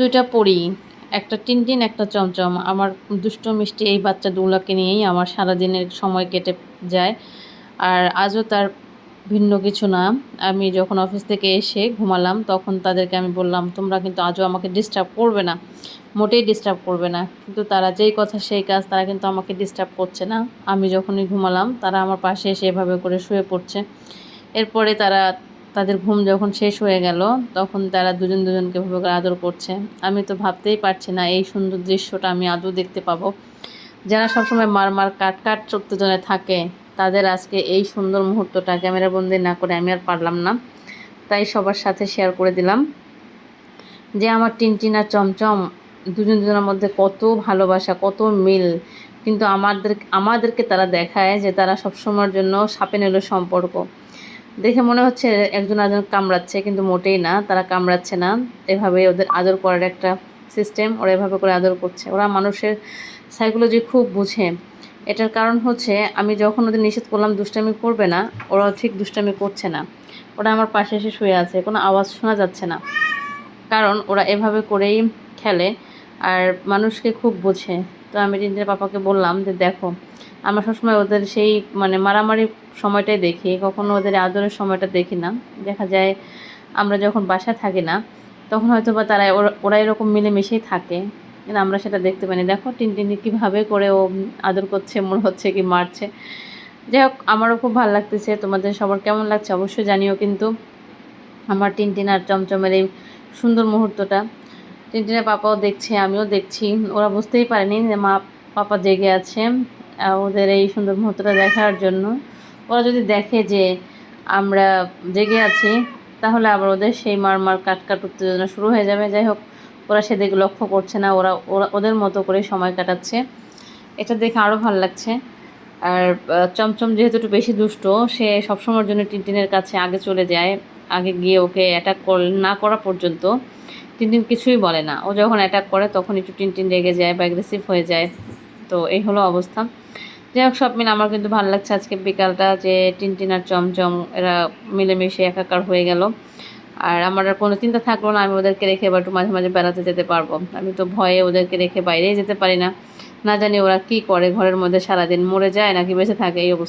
দুইটা পড়ি একটা টিনটিন, একটা চমচম। আমার দুষ্ট মিষ্টি এই বাচ্চা দুগুলোকে নিয়েই আমার সারাদিনের সময় কেটে যায়। আর আজও তার ভিন্ন কিছু না। আমি যখন অফিস থেকে এসে ঘুমালাম, তখন তাদেরকে আমি বললাম, তোমরা কিন্তু আজও আমাকে ডিস্টার্ব করবে না। মোটেই ডিস্টার্ব করবে না। কিন্তু তারা যেই কথা সেই কাজ, তারা কিন্তু আমাকে ডিস্টার্ব করছে না। আমি যখনই ঘুমালাম, তারা আমার পাশে এসে এভাবে করে শুয়ে পড়ছে। এরপরে তারা তাদের ঘুম যখন শেষ হয়ে গেল, তখন তারা দুজন দুজনকে ভাবে আদর করছে। আমি তো ভাবতেই পারছি না এই সুন্দর দৃশ্যটা আমি আদৌ দেখতে পাবো। যারা সবসময় মার মার কাট কাট উত্তেজনে থাকে, তাদের আজকে এই সুন্দর মুহূর্তটা ক্যামেরাবন্দি না করে আমি আর পারলাম না। তাই সবার সাথে শেয়ার করে দিলাম যে আমার টিনটিনা চমচম দুজন দুজনের মধ্যে কত ভালোবাসা, কত মিল। কিন্তু আমাদের, আমাদেরকে তারা দেখায় যে তারা সবসময়ের জন্য সাপে নিল সম্পর্ক। দেখে মনে হচ্ছে একজন আজন কামড়াচ্ছে, কিন্তু মোটেই না। তারা কামড়াচ্ছে না। এভাবে ওদের আদর করার একটা সিস্টেম ওরা এভাবে করে আদর করছে। ওরা মানুষের সাইকোলজি খুব বুঝে। এটার কারণ হচ্ছে, আমি যখন ওদের নিষেধ করলাম, দুষ্টামি করবে না ওরা ঠিক দুষ্টামি করছে না। ওরা আমার পাশে এসে শুয়ে আছে, কোনো আওয়াজ শোনা যাচ্ছে না। কারণ ওরা এভাবে করেই খেলে, আর মানুষকে খুব বোঝে। তো আমি টিনটিনের পাপাকে বললাম যে, দেখো আমরা সবসময় ওদের সেই মানে মারামারি সময়টাই দেখি, কখনো ওদের আদরের সময়টা দেখি না। দেখা যায় আমরা যখন বাসায় থাকি না, তখন হয়তো বা তারা ওরা- এরকম মিলেমিশেই থাকে। কিন্তু আমরা সেটা দেখতে পাই না দেখো, টিনটিনি কীভাবে করে ও আদর করছে মনে হচ্ছে কি মারছে। যাই হোক, আমারও খুব ভালো লাগতেছে। তোমাদের সবার কেমন লাগছে অবশ্যই জানিও, কিন্তু আমার টিনটিন আর চমচমের এই সুন্দর মুহূর্তটা, টিনটিনের পাপাও দেখছে, আমিও দেখছি। ওরা বুঝতেই পারেনি যে মা, পাপা জেগে আছে। ওদের এই সুন্দর মুহূর্তটা দেখার জন্য। ওরা যদি দেখে যে আমরা জেগে আছি, তাহলে আবার ওদের সেই মারমার মার কাট কাট উত্তেজনা শুরু হয়ে যাবে। যাই হোক, ওরা সেদিকে লক্ষ্য করছে না। ওরা ওরা, ওদের মতো করে সময় কাটাচ্ছে। এটা দেখে আরও ভালো লাগছে। আর চমচম যেহেতু একটু বেশি দুষ্ট, সে সবসময়ের জন্য টিনটিনের কাছে আগে চলে যায়। আগে গিয়ে ওকে অ্যাটাক কর, না করা পর্যন্ত টিনটিন কিছুই বলে না। ও যখন অ্যাটাক করে, তখন একটু টিনটিন রেগে যায় বা অ্যাগ্রেসিভ হয়ে যায়। তো এই হলো অবস্থা। যাই হোক, সব মিলে আমার কিন্তু ভালো লাগছে আজকে বিকালটা, যে টিনটিন আর চমচম, এরা মিলেমিশে একাকার হয়ে গেল। আর আমার আর কোনো চিন্তা থাকল না, আমি ওদেরকে রেখে বা একটু মাঝে মাঝে বেড়াতে যেতে পারব। আমি তো ভয়ে ওদেরকে রেখে বাইরেই যেতে পারি না। না জানি ওরা কি করে, ঘরের মধ্যে সারাদিন মরে যায় নাকি বেঁচে থাকে, এই অবস্থা।